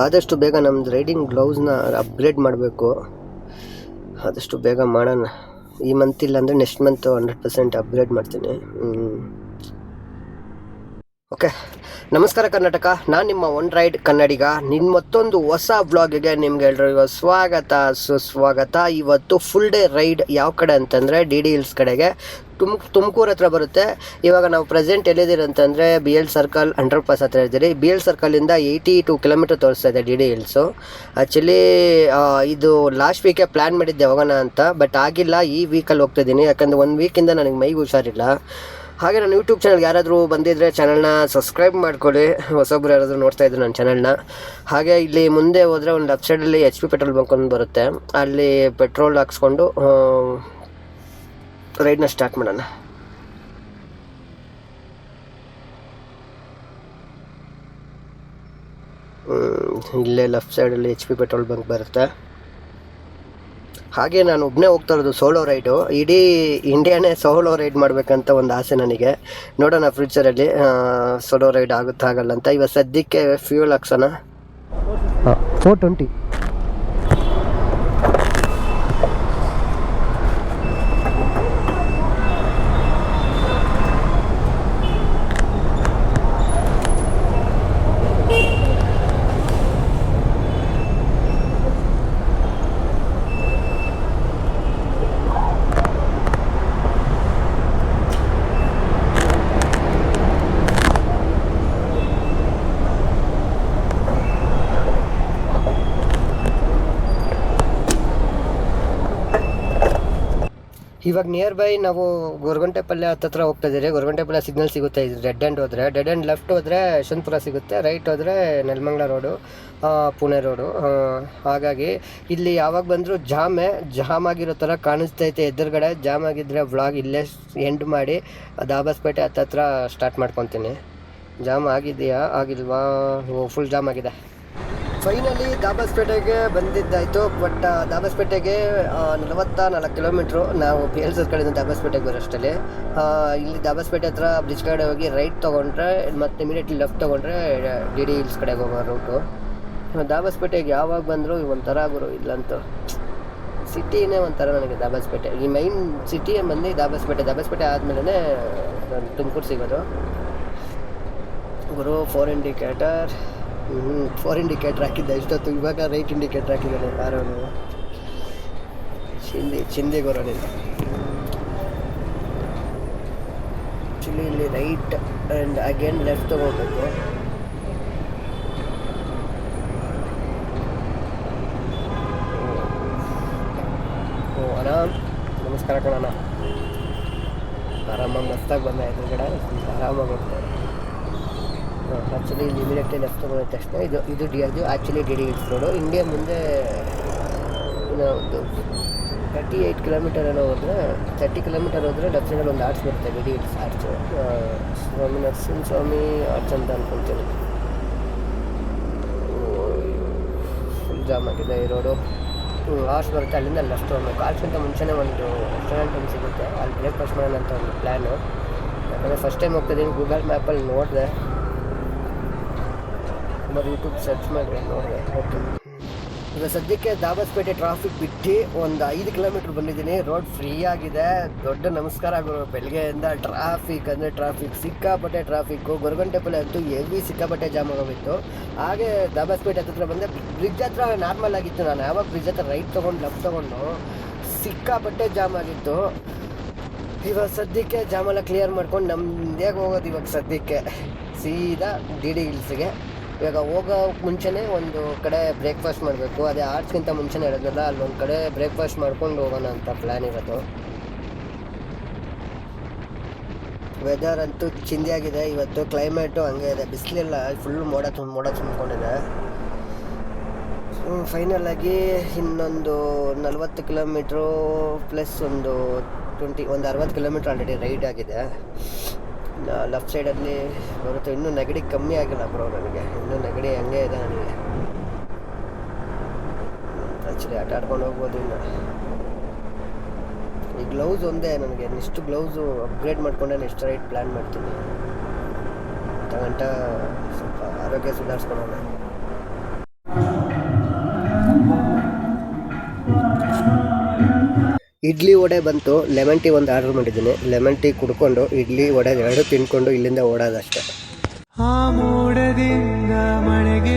ಆದಷ್ಟು ಬೇಗ ನಮ್ದು ರೈಡಿಂಗ್ ಗ್ಲೌಸ್ನ ಅಪ್ಗ್ರೇಡ್ ಮಾಡಬೇಕು. ಆದಷ್ಟು ಬೇಗ ಮಾಡೋಣ. ಈ ಮಂತ್ ಇಲ್ಲ ಅಂದರೆ next month hundred percent upgrade ಮಾಡ್ತೀನಿ ಓಕೆ ನಮಸ್ಕಾರ ಕರ್ನಾಟಕ. ನಾನು ನಿಮ್ಮ ಒನ್ ರೈಡ್ ಕನ್ನಡಿಗ. ನಿನ್ನ ಮತ್ತೊಂದು ಹೊಸ ಬ್ಲಾಗಿಗೆ ನಿಮ್ಗೆ ಎಲ್ರಿಗೂ ಸ್ವಾಗತ. ಸುಸ್ವಾಗತ. ಇವತ್ತು ಫುಲ್ ಡೇ ರೈಡ್ ಯಾವ ಕಡೆ ಅಂತಂದರೆ ಡಿ ಡಿ ಹಿಲ್ಸ್ ಕಡೆಗೆ. ತುಮ್, ತುಮಕೂರು ಹತ್ರ ಬರುತ್ತೆ. ಇವಾಗ ನಾವು ಪ್ರೆಸೆಂಟ್ ಎಲ್ಲಿದ್ದೀರಿ ಅಂತಂದರೆ B L circle underpass ಹತ್ರ ಇದ್ದೀರಿ. ಬಿ ಎಲ್ ಸರ್ಕಲಿಂದ ಏಯ್ಟಿ ಟು ಕಿಲೋಮೀಟರ್ ತೋರಿಸ್ತಾ ಇದೆ ಡಿ ಡಿ ಹಿಲ್ಸು ಆ್ಯಕ್ಚುಲಿ ಇದು ಲಾಸ್ಟ್ ವೀಕೆ ಪ್ಲ್ಯಾನ್ ಮಾಡಿದ್ದೆ ಹೋಗೋಣ ಅಂತ ಬಟ್ ಆಗಿಲ್ಲ. ಈ ವೀಕಲ್ಲಿ ಹೋಗ್ತಿದ್ದೀನಿ ಯಾಕಂದರೆ ಒಂದು ವೀಕಿಂದ ನನಗೆ ಮೈಗೆ ಹುಷಾರಿಲ್ಲ. ಹಾಗೆ ನಾನು ಯೂಟ್ಯೂಬ್ ಚಾನಲ್ಗೆ ಯಾರಾದರೂ ಬಂದಿದ್ದರೆ ಚಾನಲ್ನ ಸಬ್ಸ್ಕ್ರೈಬ್ ಮಾಡ್ಕೊಳ್ಳಿ. ಹೊಸೊಬ್ರು ಯಾರಾದರೂ ನೋಡ್ತಾ ಇದ್ರು ನನ್ನ ಚಾನಲ್ನ ಹಾಗೆ ಇಲ್ಲಿ ಮುಂದೆ ಹೋದರೆ ಒಂದು ಲೆಫ್ಟ್ ಸೈಡಲ್ಲಿ ಎಚ್ ಪಿ ಪೆಟ್ರೋಲ್ ಬಂಕ್ ಒಂದು ಬರುತ್ತೆ. ಅಲ್ಲಿ ಪೆಟ್ರೋಲ್ ಹಾಕ್ಸ್ಕೊಂಡು ರೈಡ್ನ ಸ್ಟಾರ್ಟ್ ಮಾಡೋಣ. ಇಲ್ಲೇ ಲೆಫ್ಟ್ ಸೈಡಲ್ಲಿ ಎಚ್ ಪಿ ಪೆಟ್ರೋಲ್ ಬಂಕ್ ಬರುತ್ತೆ. ಹಾಗೆ ನಾನು ಒಬ್ಬನೇ ಹೋಗ್ತಾ ಇರೋದು ಸೋಲೋ ರೈಡು ಇಡೀ ಇಂಡಿಯಾನೇ ಸೋಲೋ ರೈಡ್ ಮಾಡಬೇಕಂತ ಒಂದು ಆಸೆ ನನಗೆ. ನೋಡೋಣ ಫ್ಯೂಚರಲ್ಲಿ ಸೋಲೋ ರೈಡ್ ಆಗುತ್ತಾ ಆಗಲ್ಲ ಅಂತ. ಇವತ್ತು ಸದ್ಯಕ್ಕೆ ಫ್ಯೂಲ್ ಹಾಕ್ಸೋಣ. ಫೋರ್ ಟ್ವೆಂಟಿ ಇವಾಗ ನಿಯರ್ ಬೈ ನಾವು ಪಲ್ಯ ಹತ್ತತ್ರ ಹೋಗ್ತಾ ಇದ್ದೀರಿ. ಪಲ್ಯ ಸಿಗ್ನಲ್ ಸಿಗುತ್ತೆ. ಇದು ರೆಡ್ ಎಂಡ್ ಹೋದರೆ. ಡೆಡ್ ಆ್ಯಂಡ್ ಲೆಫ್ಟ್ ಹೋದರೆ ಯಶವಂತಪುರ ಸಿಗುತ್ತೆ. ರೈಟ್ ಹೋದರೆ ನೆಲಮಂಗ್ಲ ರೋಡು ಪುಣೆ ರೋಡು ಹಾಗಾಗಿ ಇಲ್ಲಿ ಯಾವಾಗ ಬಂದರೂ ಜಾಮೆ ಜಾಮ್ ಆಗಿರೋ ಥರ ಕಾಣಿಸ್ತೈತೆ ಎದುರುಗಡೆ. ಜಾಮ್ ಆಗಿದ್ದರೆ ವ್ಲಾಗ್ ಇಲ್ಲೇ ಎಂಡ್ ಮಾಡಿ ದಾಬಸ್ಪೇಟೆ ಹತ್ತತ್ರ ಸ್ಟಾರ್ಟ್ ಮಾಡ್ಕೊತೀನಿ. ಜಾಮ್ ಆಗಿದೆಯಾ? ಆಗಿಲ್ವಾ? ಫುಲ್ ಜಾಮ್ ಆಗಿದೆ. ಫೈನಲಿ ದಾಬಸ್ಪೇಟೆಗೆ ಬಂದಿದ್ದಾಯಿತು ಬಟ್ ದಾಬಸ್ಪೇಟೆಗೆ ನಲವತ್ತ ನಾಲ್ಕು ಕಿಲೋಮೀಟ್ರು ನಾವು ಪಿ ಎಲ್ ಕಡೆಯಿಂದ ದಾಬಸ್ಪೇಟೆಗೆ ಬರೋಷ್ಟಲ್ಲಿ ಇಲ್ಲಿ ದಾಬಸ್ಪೇಟೆ ಹತ್ರ ಬ್ರಿಡ್ಜ್ ಕಡೆ ಹೋಗಿ ರೈಟ್ ತೊಗೊಂಡ್ರೆ, ಮತ್ತು ಇಮಿಡಿಯೇಟ್ಲಿ ಲೆಫ್ಟ್ ತೊಗೊಂಡ್ರೆ ಡಿ ಡಿ ಹಿಲ್ಸ್ ಕಡೆಗೆ ಹೋಗೋ ರೂಟು ದಾಬಸ್ಪೇಟೆಗೆ ಯಾವಾಗ ಬಂದರೂ ಒಂಥರ ಗುರು ಇಲ್ಲಂತೂ. ಸಿಟಿನೇ ಒಂಥರ ನನಗೆ ದಾಬಸ್ಪೇಟೆ. ಈ ಮೈನ್ ಸಿಟಿ ಬಂದು ದಾಬಸ್ಪೇಟೆ ದಾಬಸ್ಪೇಟೆ ಆದಮೇಲೆ ತುಮಕೂರು ಸಿಗೋದು. ಗುರು ಫೋರ್ ಇಂಡಿಕೇಟರ್ ಹ್ಞೂ ಫೋರ್ ಇಂಡಿಕೇಟರ್ ಹಾಕಿದ್ದೆ, ಇಷ್ಟೊತ್ತು ಇವಾಗ ರೈಟ್ ಇಂಡಿಕೇಟರ್ ಹಾಕಿದ್ದಾನೆ, ಕಾರನ್ನು. ಚಿಂದಿ ಚಿಂದಿ ಗೊರೋನಿಂದ ಆ್ಯಕ್ಚುಲಿ ಇಲ್ಲಿ ರೈಟ್ ಆ್ಯಂಡ್ ಅಗೇನ್ ಲೆಫ್ಟ್ ತೊಗೋಬೇಕು. ಓ, ಅಣ್ಣ, ನಮಸ್ಕಾರ ಕಣಣ್ಣ. ಆರಾಮಾಗಿ ಮಸ್ತಾಗಿ ಬಂದ ಕಡೆ ಆರಾಮಾಗಿ ಹೋಗ್ತಾರೆ ಆ್ಯಕ್ಚುಲಿ ಇಲ್ಲಿ ಇಮಿಡಿಯೇಟ್ಲಿ ಲೆಫ್ಟ್ ತೊಗೊಂಡ ತಕ್ಷಣ ಇದು ಇದು ಡಿ ಅದು actually D D hills road India ಮುಂದೆ ಇನ್ನು ಒಂದು ತರ್ಟಿ ಏಯ್ಟ್ ಕಿಲೋಮೀಟರ್ ಏನೋ ಹೋದರೆ ತರ್ಟಿ ಕಿಲೋಮೀಟರ್ ಹೋದರೆ ಲೆಫ್ಟ್ ಒಂದು ಆರ್ಟ್ಸ್ ಬರುತ್ತೆ, D D hills Swamy Narasimha Swamy arch ಅಂತ ಅನ್ಕೊಂತೀನಿ. ಫುಲ್ ಜಾಮ್ ಆಗಿದೆ ಈ ರೋಡು ಆರ್ಚ್ ಬರುತ್ತೆ, ಅಲ್ಲಿಂದ ಲೆಫ್ಟ್ ಹೋಗ್ಬೇಕು ಆರ್ಚ್ಗಿಂತ ಮುಂಚೆನೇ ಒಂದು ರೆಸ್ಟೋರೆಂಟ್ ಒಂದು ಸಿಗುತ್ತೆ. ಅಲ್ಲಿ ಬ್ರೇಕ್ಫಾಸ್ಟ್ ಮಾಡೋಣ ಅಂತ ಒಂದು ಪ್ಲ್ಯಾನು ಯಾಕಂದರೆ ಫಸ್ಟ್ ಟೈಮ್ ಹೋಗ್ತಿದ್ದೀನಿ ಗೂಗಲ್ ಮ್ಯಾಪಲ್ಲಿ ನೋಡಿದೆ. ಸುಮಾರು ಯೂಟ್ಯೂಬ್ ಸರ್ಚ್ ಮಾಡಿ ನೋಡಿದೆ ಓಕೆ ಈಗ ಸದ್ಯಕ್ಕೆ ದಾಬಸ್ಪೇಟೆ ಟ್ರಾಫಿಕ್ ಬಿಟ್ಟು ಒಂದು ಐದು ಕಿಲೋಮೀಟ್ರ್ ಬಂದಿದ್ದೀನಿ. ರೋಡ್ ಫ್ರೀ ಆಗಿದೆ. ದೊಡ್ಡ ನಮಸ್ಕಾರ ಗುರು ಬೆಳಗ್ಗೆಯಿಂದ ಟ್ರಾಫಿಕ್ ಅಂದರೆ ಟ್ರಾಫಿಕ್ ಸಿಕ್ಕಾಪಟ್ಟೆ ಟ್ರಾಫಿಕ್ಕು ಗೊರಗುಂಟೆಪಲ್ಲೆ ಅಂತೂ ಎವಿ ಸಿಕ್ಕಾಪಟ್ಟೆ ಜಾಮ್ ಆಗೋಗಿತ್ತು. ಹಾಗೆ ದಾಬಸ್ಪೇಟೆ ಹತ್ರ ಬಂದೆ ಬ್ರಿಡ್ಜ್ ಹತ್ರ ನಾರ್ಮಲ್ ಆಗಿತ್ತು ನಾನು. ಯಾವಾಗ ಬ್ರಿಡ್ಜ್ ಹತ್ರ ರೈಟ್ ತೊಗೊಂಡು ಲೆಫ್ಟ್ ತೊಗೊಂಡು ಸಿಕ್ಕಾಪಟ್ಟೆ ಜಾಮ್ ಆಗಿತ್ತು. ಇವಾಗ ಸದ್ಯಕ್ಕೆ ಜಾಮೆಲ್ಲ ಕ್ಲಿಯರ್ ಮಾಡ್ಕೊಂಡು ನಮ್ದೇ ಹೋಗೋದು ಇವಾಗ ಸದ್ಯಕ್ಕೆ. ಸೀದಾ ಡಿ ಡಿ ಹಿಲ್ಸ್ಗೆ ಇವಾಗ ಹೋಗೋ ಮುಂಚೆನೇ ಒಂದು ಕಡೆ ಬ್ರೇಕ್ಫಾಸ್ಟ್ ಮಾಡಬೇಕು. ಅದೇ ಆರ್ಟ್ಸ್ಗಿಂತ ಮುಂಚೆನೇ ಇರೋದಲ್ಲ ಅಲ್ಲೊಂದು ಕಡೆ ಬ್ರೇಕ್ಫಾಸ್ಟ್ ಮಾಡ್ಕೊಂಡು ಹೋಗೋಣ ಅಂತ ಪ್ಲ್ಯಾನ್ ಇರೋದು. ವೆದರ್ ಅಂತೂ ಚಿಂದಿಯಾಗಿದೆ. ಇವತ್ತು ಕ್ಲೈಮೇಟು ಹಂಗೆ ಇದೆ. ಬಿಸಿಲಿಲ್ಲ ಫುಲ್ ಮೋಡ ತುಂಬ, ಮೋಡ ತುಂಬಿಕೊಂಡಿದೆ. ಫೈನಲ್ ಆಗಿ ಇನ್ನೊಂದು ನಲ್ವತ್ತು ಕಿಲೋಮೀಟ್ರು ಪ್ಲಸ್ ಒಂದು ಟ್ವೆಂಟಿ ಒಂದು ಅರವತ್ತು ಕಿಲೋಮೀಟ್ರ್ ಆಲ್ರೆಡಿ ರೈಡ್ ಆಗಿದೆ. ಲೆಫ್ಟ್ ಸೈಡಲ್ಲಿ ಬರುತ್ತೆ. ಇನ್ನೂ ನೆಗಡಿ ಕಮ್ಮಿ ಆಗಿಲ್ಲ ಬ್ರೋ ನನಗೆ. ಇನ್ನೂ ನೆಗಡಿ ಹಂಗೆ ಇದೆ ನನಗೆ. ಆ್ಯಕ್ಚುಲಿ ಆಟ ಆಡ್ಕೊಂಡು ಹೋಗ್ಬೋದು ಇನ್ನು. ಈ ಗ್ಲೌಸ್ ಒಂದೇ ನನಗೆ. ನೆಕ್ಸ್ಟ್ ಗ್ಲೌಸು ಅಪ್ಗ್ರೇಡ್ ಮಾಡ್ಕೊಂಡೆ ನೆಕ್ಸ್ಟ್ ರೈಟ್ ಪ್ಲ್ಯಾನ್ ಮಾಡ್ತೀನಿ. ಗಂಟ ಸ್ವಲ್ಪ ಆರೋಗ್ಯ ಸುಧಾರಿಸ್ಕೊಳ್ಳೋಣ. ಇಡ್ಲಿ ವಡೆ ಬಂತು. ಲೆಮನ್ ಟೀ ಒಂದು ಆರ್ಡರ್ ಮಾಡಿದ್ದೀನಿ. ಲೆಮನ್ ಟೀ ಕುಡ್ಕೊಂಡು ಇಡ್ಲಿ ವಡೆ ಎರಡು ತಿನ್ಕೊಂಡು ಇಲ್ಲಿಂದ ಓಡೋದಷ್ಟೇ ಆ ಮೋಡದಿಂದ ಮಳೆಗೆ